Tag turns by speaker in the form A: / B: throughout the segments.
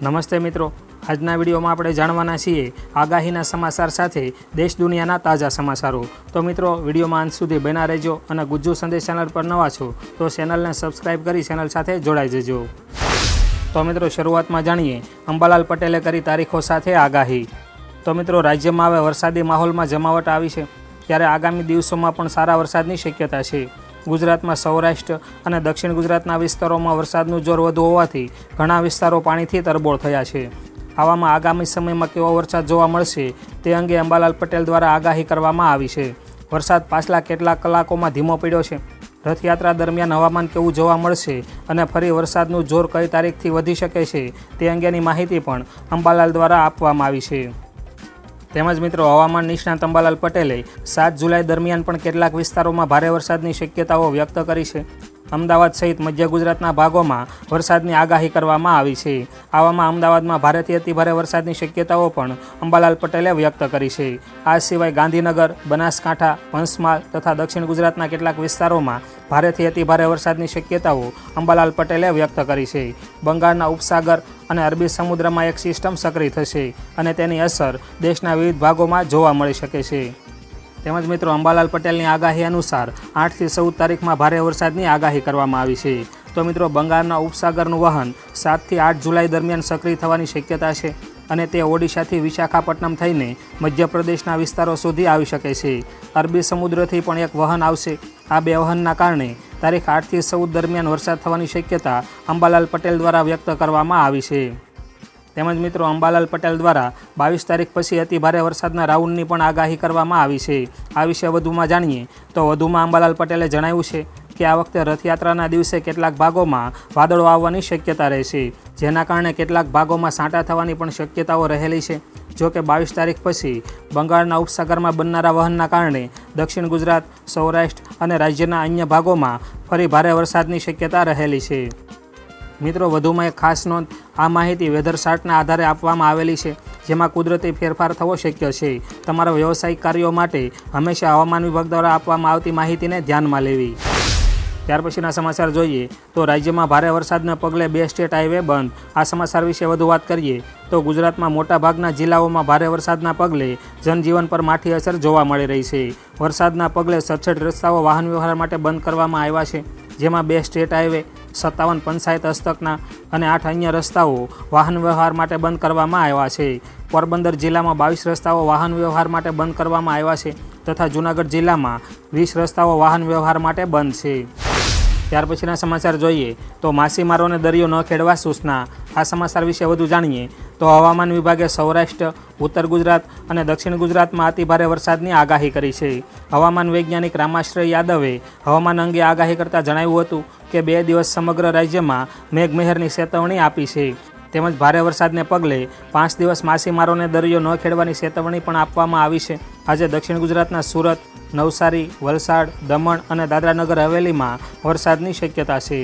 A: નમસ્તે મિત્રો. આજના વિડીયોમાં આપણે જાણવાના છીએ આગાહીના સમાચાર સાથે દેશ દુનિયાના તાજા સમાચારો. તો મિત્રો, વિડીયોમાં અંત સુધી બના રહેજો અને ગુજ્જુ સંદેશ ચેનલ પર નવા છો તો ચેનલને સબસ્ક્રાઇબ કરી ચેનલ સાથે જોડાઈ જજો. તો મિત્રો, શરૂઆતમાં જાણીએ અંબાલાલ પટેલે કરી તારીખો સાથે આગાહી. તો મિત્રો, રાજ્યમાં હવે વરસાદી માહોલમાં જમાવટ આવી છે. ત્યારે આગામી દિવસોમાં પણ સારા વરસાદની શક્યતા છે. ગુજરાતમાં સૌરાષ્ટ્ર અને દક્ષિણ ગુજરાતના વિસ્તારોમાં વરસાદનું જોર વધુ હોવાથી ઘણા વિસ્તારો પાણીથી તરબોળ થયા છે. આવામાં આગામી સમયમાં કેવો વરસાદ જોવા મળશે તે અંગે અંબાલાલ પટેલ દ્વારા આગાહી કરવામાં આવી છે. વરસાદ પાછલા કેટલાક કલાકોમાં ધીમો પડ્યો છે. રથયાત્રા દરમિયાન હવામાન કેવું જોવા મળશે અને ફરી વરસાદનું જોર કઈ તારીખથી વધી શકે છે તે અંગેની માહિતી પણ અંબાલાલ દ્વારા આપવામાં આવી છે. તેમજ મિત્રો હવામાન નિષ્ણાત અંબાલાલ પટેલે સાત જુલાઈ દરમિયાન પણ કેટલાક વિસ્તારોમાં ભારે વરસાદની શક્યતાઓ વ્યક્ત કરી છે. અમદાવાદ સહિત મધ્ય ગુજરાતના ભાગોમાં વરસાદની આગાહી કરવામાં આવી છે. આવામાં અમદાવાદમાં ભારેથી અતિભારે વરસાદની શક્યતાઓ પણ અંબાલાલ પટેલે વ્યક્ત કરી છે. આ સિવાય ગાંધીનગર, બનાસકાંઠા, પંચમહાલ તથા દક્ષિણ ગુજરાતના કેટલાક વિસ્તારોમાં ભારેથી અતિભારે વરસાદની શક્યતાઓ અંબાલાલ પટેલે વ્યક્ત કરી છે. બંગાળના ઉપસાગર અને અરબી સમુદ્રમાં એક સિસ્ટમ સક્રિય થશે અને તેની અસર દેશના વિવિધ ભાગોમાં જોવા મળી શકે છે. તેમજ મિત્રો અંબાલાલ પટેલની આગાહી અનુસાર આઠથી ચૌદ તારીખમાં ભારે વરસાદની આગાહી કરવામાં આવી છે. તો મિત્રો બંગાળના ઉપસાગરનું વહન સાતથી આઠ જુલાઈ દરમિયાન સક્રિય થવાની શક્યતા છે અને તે ઓડિશાથી વિશાખાપટ્ટનમ થઈને મધ્યપ્રદેશના વિસ્તારો સુધી આવી શકે છે. અરબી સમુદ્રથી પણ એક વહન આવશે. આ બે વહનના કારણે તારીખ આઠથી ચૌદ દરમિયાન વરસાદ થવાની શક્યતા અંબાલાલ પટેલ દ્વારા વ્યક્ત કરવામાં આવી છે. તેમજ મિત્રો અંબાલાલ પટેલ દ્વારા બાવીસ તારીખ પછી અતિભારે વરસાદના રાઉન્ડની પણ આગાહી કરવામાં આવી છે. આ વિશે વધુમાં જાણીએ તો વધુમાં અંબાલાલ પટેલે જણાવ્યું છે કે આ વખતે રથયાત્રાના દિવસે કેટલાક ભાગોમાં વાદળો આવવાની શક્યતા રહેશે જેના કારણે કેટલાક ભાગોમાં સાંટા થવાની પણ શક્યતાઓ રહેલી છે. જો કે બાવીસ તારીખ પછી બંગાળના ઉપસાગરમાં બનનારા વહનના કારણે દક્ષિણ ગુજરાત, સૌરાષ્ટ્ર અને રાજ્યના અન્ય ભાગોમાં ફરી ભારે વરસાદની શક્યતા રહેલી છે. મિત્રો, વધુમાં એક ખાસ નોંધ. આ માહિતી વેધર શાર્ટના આધારે આપવામાં આવેલી છે, જેમાં કુદરતી ફેરફાર થવો શક્ય છે. તમારા વ્યવસાયિક કાર્યો માટે હંમેશા હવામાન વિભાગ દ્વારા આપવામાં આવતી માહિતીને ધ્યાનમાં લેવી. ત્યાર પછીના સમાચાર જોઈએ, તો રાજ્યમાં ભારે વરસાદને પગલે બે સ્ટેટ હાઈવે બંધ. આ સમાચાર વિશે વધુ વાત કરીએ, તો ગુજરાતમાં મોટાભાગના જિલ્લાઓમાં ભારે વરસાદના પગલે જનજીવન પર માઠી અસર જોવા મળી રહી છે. વરસાદના પગલે સડસઠ રસ્તાઓ વાહન વ્યવહાર માટે બંધ કરવામાં આવ્યા છે, જેમાં બે સ્ટેટ હાઈવે સત્તાવન પંચાયત હસ્તકના અને આઠ અન્ય રસ્તાઓ વાહન વ્યવહાર માટે બંધ કરવામાં આવ્યા છે. પોરબંદર જિલ્લામાં બાવીસ રસ્તાઓ વાહન વ્યવહાર માટે બંધ કરવામાં આવ્યા છે તથા જૂનાગઢ જિલ્લામાં વીસ રસ્તાઓ વાહન વ્યવહાર માટે બંધ છે. ત્યાર પછીના સમાચાર જોઈએ તો માછીમારોને દરિયો ન ખેડવા સૂચના. આ સમાચાર વિશે વધુ જાણીએ તો હવામાન વિભાગે સૌરાષ્ટ્ર, ઉત્તર ગુજરાત અને દક્ષિણ ગુજરાતમાં અતિભારે વરસાદની આગાહી કરી છે. હવામાન વૈજ્ઞાનિક રામાશ્રય યાદવે હવામાન અંગે આગાહી કરતાં જણાવ્યું હતું કે બે દિવસ સમગ્ર રાજ્યમાં મેઘમહેરની ચેતવણી આપી છે. તેમજ ભારે વરસાદને પગલે પાંચ દિવસ માછીમારોને દરિયો ન ખેડવાની ચેતવણી પણ આપવામાં આવી છે. આજે દક્ષિણ ગુજરાતના સુરત, નવસારી, વલસાડ, દમણ અને દાદરાનગર હવેલીમાં વરસાદની શક્યતા છે.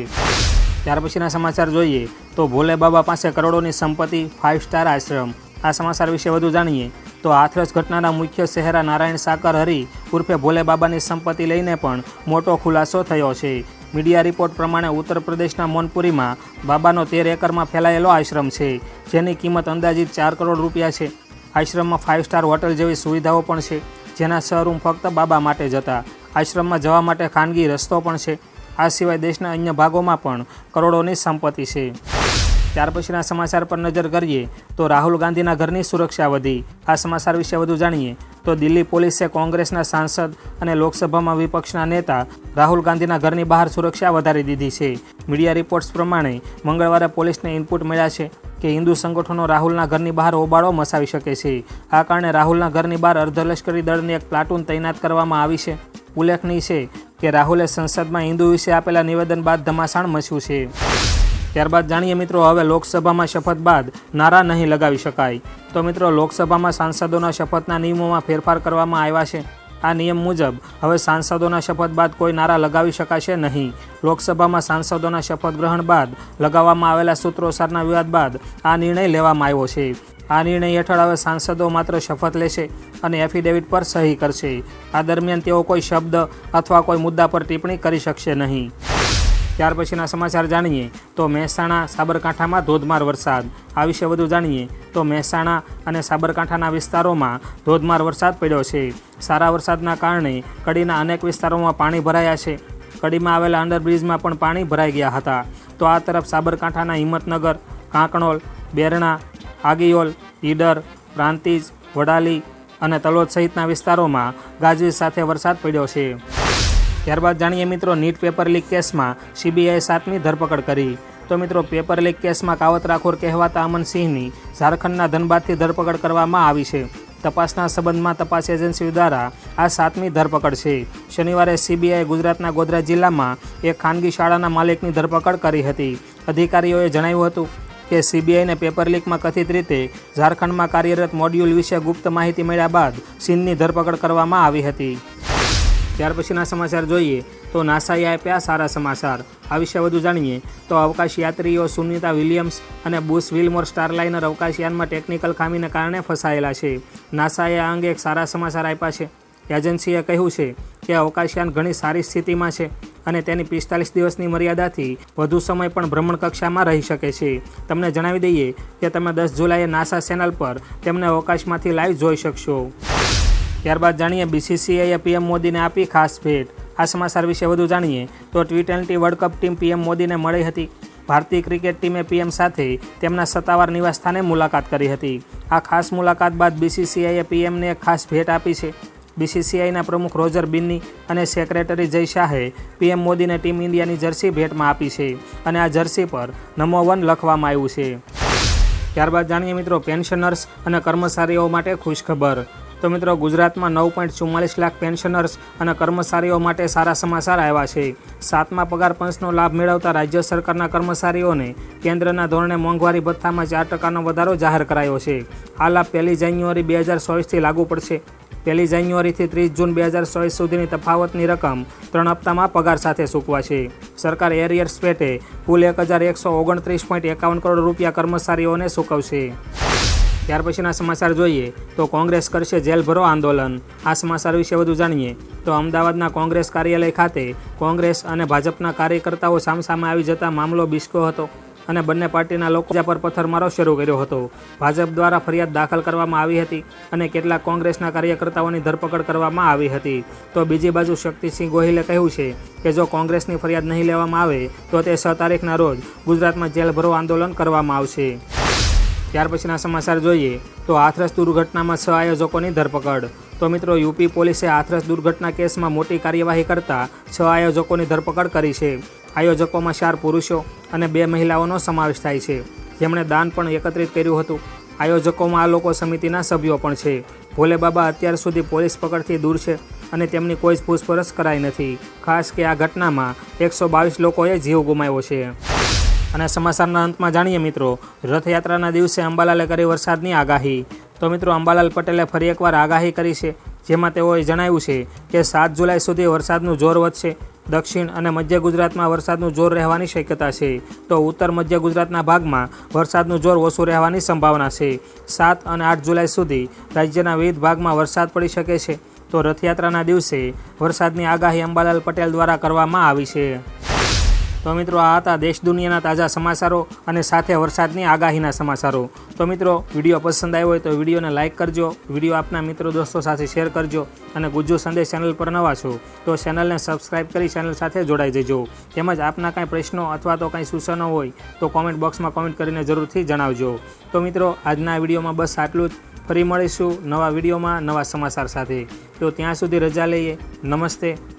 A: ત્યાર પછીના સમાચાર જોઈએ તો ભોલે બાબા પાસે કરોડોની સંપત્તિ ફાઇવ સ્ટાર આશ્રમ. આ સમાચાર વિશે વધુ જાણીએ તો હાથરસ ઘટનાના મુખ્ય શહેરા નારાયણ સાકર હરી ઉર્ફે ભોલે બાબાની સંપત્તિ લઈને પણ મોટો ખુલાસો થયો છે. મીડિયા રિપોર્ટ પ્રમાણે ઉત્તર પ્રદેશના મોનપુરીમાં બાબાનો તેર એકરમાં ફેલાયેલો આશ્રમ છે, જેની કિંમત અંદાજિત ચાર કરોડ રૂપિયા છે. આશ્રમમાં ફાઇવ સ્ટાર હોટલ જેવી સુવિધાઓ પણ છે, જેના છ ફક્ત બાબા માટે જ હતા. આશ્રમમાં જવા માટે ખાનગી રસ્તો પણ છે. આ સિવાય દેશના અન્ય ભાગોમાં પણ કરોડોની સંપત્તિ છે. ત્યાર પછીના સમાચાર પર નજર કરીએ તો રાહુલ ગાંધીના ઘરની સુરક્ષા વધી. આ સમાચાર વિશે વધુ જાણીએ. તો દિલ્હી પોલીસે કોંગ્રેસના સાંસદ અને લોકસભામાં વિપક્ષના નેતા રાહુલ ગાંધીના ઘરની બહાર સુરક્ષા વધારી દીધી છે. મીડિયા રિપોર્ટ્સ પ્રમાણે મંગળવારે પોલીસને ઇનપુટ મળ્યા છે કે હિન્દુ સંગઠનો રાહુલના ઘરની બહાર હોબાળો મચાવી શકે છે. આ કારણે રાહુલના ઘરની બહાર અર્ધલશ્કરી દળની એક પ્લાટૂન તૈનાત કરવામાં આવી છે. ઉલ્લેખનીય છે કે રાહુલે સંસદમાં હિન્દુ વિશે આપેલા નિવેદન બાદ ધમાસાણ મચ્યું છે. ત્યારબાદ જાણીએ મિત્રો, હવે લોકસભામાં શપથ બાદ નારા નહીં લગાવી શકાય. તો મિત્રો, લોકસભામાં સાંસદોના શપથના નિયમોમાં ફેરફાર કરવામાં આવ્યા છે. આ નિયમ મુજબ હવે સાંસદોના શપથ બાદ કોઈ નારા લગાવી શકાશે નહીં. લોકસભામાં સાંસદોના શપથ ગ્રહણ બાદ લગાવવામાં આવેલા સૂત્રોચ્ચારના વિવાદ બાદ આ નિર્ણય લેવામાં આવ્યો છે. આ નિર્ણય હેઠળ હવે સાંસદો માત્ર શપથ લેશે અને એફિડેવિટ પર સહી કરશે. આ દરમિયાન તેઓ કોઈ શબ્દ અથવા કોઈ મુદ્દા પર ટિપ્પણી કરી શકશે નહીં. ત્યાર પછીના સમાચાર જાણીએ તો મહેસાણા સાબરકાંઠામાં ધોધમાર વરસાદ. આ વિશે વધુ જાણીએ તો મહેસાણા અને સાબરકાંઠાના વિસ્તારોમાં ધોધમાર વરસાદ પડ્યો છે. સારા વરસાદના કારણે કડીના અનેક વિસ્તારોમાં પાણી ભરાયા છે. કડીમાં આવેલા અંડરબ્રિજમાં પણ પાણી ભરાઈ ગયા હતા. તો આ તરફ સાબરકાંઠાના હિંમતનગર, કાંકણોલ, બેરણા, આગિયોલ, ઈડર, પ્રાંતિજ, વડાલી અને તલોદ સહિતના વિસ્તારોમાં ગાજવીજ સાથે વરસાદ પડ્યો છે. ત્યારબાદ જાણીએ મિત્રો નીટ પેપર લીક કેસમાં સીબીઆઈ સાતમી ધરપકડ કરી. તો મિત્રો પેપર લીક કેસમાં કાવતરાખોર કહેવાતા અમનસિંહની ઝારખંડના ધનબાદથી ધરપકડ કરવામાં આવી છે. તપાસના સંબંધમાં તપાસ એજન્સીઓ દ્વારા આ સાતમી ધરપકડ છે. શનિવારે સીબીઆઈ ગુજરાતના ગોધરા જિલ્લામાં એક ખાનગી શાળાના માલિકની ધરપકડ કરી હતી. અધિકારીઓએ જણાવ્યું હતું કે સીબીઆઈને પેપર લીકમાં કથિત રીતે ઝારખંડમાં કાર્યરત મોડ્યુલ વિશે ગુપ્ત માહિતી મળ્યા બાદ સિંહની ધરપકડ કરવામાં આવી હતી. ત્યાર પછીના સમાચાર જોઈએ તો નાસાએ આપ્યા સારા સમાચાર. આ વિશે વધુ જાણીએ તો અવકાશ યાત્રીઓ સુનિતા વિલિયમ્સ અને બુશ વિલમોર સ્ટારલાઇનર અવકાશયાનમાં ટેકનિકલ ખામીને કારણે ફસાયેલા છે. નાસાએ આ અંગે એક સારા સમાચાર આપ્યા છે. એજન્સીએ કહ્યું છે કે અવકાશયાન ઘણી સારી સ્થિતિમાં છે અને તેની પિસ્તાલીસ દિવસની મર્યાદાથી વધુ સમય પણ ભ્રમણ કક્ષામાં રહી શકે છે. તમને જણાવી દઈએ કે તમે દસ જુલાઈએ નાસા ચેનલ પર તેમને અવકાશમાંથી લાઈવ જોઈ શકશો. ત્યારબાદ જાણીએ બીસીસીઆઈએ પીએમ મોદીને આપી ખાસ ભેટ. આ સમાચાર વિશે વધુ જાણીએ તો T twenty world cup team PM મોદીને મળી હતી. ભારતીય ક્રિકેટ ટીમે પીએમ સાથે તેમના સત્તાવાર નિવાસસ્થાને મુલાકાત કરી હતી. આ ખાસ મુલાકાત બાદ બીસીસીઆઈએ પીએમને ખાસ ભેટ આપી છે. બીસીસીઆઈના પ્રમુખ રોજર બિન્ની અને સેક્રેટરી જય શાહે પીએમ મોદીને ટીમ ઇન્ડિયાની જર્સી ભેટમાં આપી છે અને આ જર્સી પર નમો વન લખવામાં આવ્યું છે. ત્યારબાદ જાણીએ મિત્રો પેન્શનર્સ અને કર્મચારીઓ માટે ખુશખબર. તો મિત્રો, ગુજરાતમાં નવ પોઈન્ટ ચુમ્માલીસ લાખ પેન્શનર્સ અને કર્મચારીઓ માટે સારા સમાચાર આવ્યા છે. સાતમા પગાર પંચનો લાભ મેળવતા રાજ્ય સરકારના કર્મચારીઓને કેન્દ્રના ધોરણે મોંઘવારી ભથ્થામાં ચાર ટકાનો વધારો જાહેર કરાયો છે. આ લાભ પહેલી જાન્યુઆરી બે હજાર ચોવીસથી લાગુ પડશે. પહેલી જાન્યુઆરીથી ત્રીસ જૂન બે હજાર ચોવીસ સુધીની તફાવતની રકમ ત્રણ હપ્તામાં પગાર સાથે ચૂકવાશે સરકાર એરિયર્સ પેટે કુલ એક હજાર એકસો ઓગણત્રીસ પોઈન્ટ એકાવન કરોડ રૂપિયા કર્મચારીઓને ચૂકવશે ત્યાર પછીના સમાચાર જોઈએ તો કોંગ્રેસ કરશે જેલ ભરો આંદોલન. આ સમાચાર વિશે વધુ જાણીએ તો અમદાવાદના કોંગ્રેસ કાર્યાલય ખાતે કોંગ્રેસ અને ભાજપના કાર્યકર્તાઓ સામસામે આવી જતા મામલો બિસ્કો હતો અને બંને પાર્ટીના લોકો પર પથ્થરમારો શરૂ કર્યો હતો. ભાજપ દ્વારા ફરિયાદ દાખલ કરવામાં આવી હતી અને કેટલાક કોંગ્રેસના કાર્યકર્તાઓની ધરપકડ કરવામાં આવી હતી. તો બીજી બાજુ શક્તિસિંહ ગોહિલે કહ્યું છે કે જો કોંગ્રેસની ફરિયાદ નહીં લેવામાં આવે તો તે છ તારીખના રોજ ગુજરાતમાં જેલ ભરો આંદોલન કરવામાં આવશે. ત્યાર પછીના સમાચાર જોઈએ તો હાથરસ દુર્ઘટનામાં છ આયોજકોની ધરપકડ. તો મિત્રો, યુપી પોલીસે હાથરસ દુર્ઘટના કેસમાં મોટી કાર્યવાહી કરતા છ આયોજકોની ધરપકડ કરી છે. આયોજકોમાં ચાર પુરુષો અને બે મહિલાઓનો સમાવેશ થાય છે. જેમણે દાન પણ એકત્રિત કર્યું હતું. આયોજકોમાં આ લોકો સમિતિના સભ્યો પણ છે. ભોલે બાબા અત્યાર સુધી પોલીસ પકડથી દૂર છે અને તેમની કોઈ જ પૂછપરછ કરાઈ નથી. ખાસ કે આ ઘટનામાં એકસો બાવીસ લોકોએ જીવ ગુમાવ્યો છે. અને સમાચારના અંતમાં જાણીએ મિત્રો, રથયાત્રાના દિવસે અંબાલાલે કરી વરસાદની આગાહી. તો મિત્રો, અંબાલાલ પટેલે ફરી એકવાર આગાહી કરી છે, જેમાં તેઓએ જણાવ્યું છે કે સાત જુલાઈ સુધી વરસાદનું જોર વધશે. દક્ષિણ અને મધ્ય ગુજરાતમાં વરસાદનું જોર રહેવાની શક્યતા છે. તો ઉત્તર મધ્ય ગુજરાતના ભાગમાં વરસાદનું જોર ઓછું રહેવાની સંભાવના છે. સાત અને આઠ જુલાઈ સુધી રાજ્યના વિવિધ ભાગમાં વરસાદ પડી શકે છે. તો રથયાત્રાના દિવસે વરસાદની આગાહી અંબાલાલ પટેલ દ્વારા કરવામાં આવી છે. તો મિત્રો, આ હતા દેશ દુનિયાના તાજા સમાચારો અને સાથે વરસાદની આગાહીના સમાચારો. તો મિત્રો, વીડિયો પસંદ આવ્યો હોય તો વિડીયોને લાઇક કરજો, વીડિયો આપના મિત્રો દોસ્તો સાથે શેર કરજો અને ગુજ્જુ સંદેશ ચેનલ પર નવા છો તો ચેનલને સબસ્ક્રાઇબ કરી ચેનલ સાથે જોડાઈ જજો. તેમજ આપના કાંઈ પ્રશ્નો અથવા તો કાંઈ સૂચનો હોય તો કોમેન્ટ બોક્સમાં કોમેન્ટ કરીને જરૂરથી જણાવજો. તો મિત્રો, આજના વિડીયોમાં બસ આટલું જ. ફરી મળીશું નવા વિડીયોમાં નવા સમાચાર સાથે. તો ત્યાં સુધી રજા લઈએ. નમસ્તે.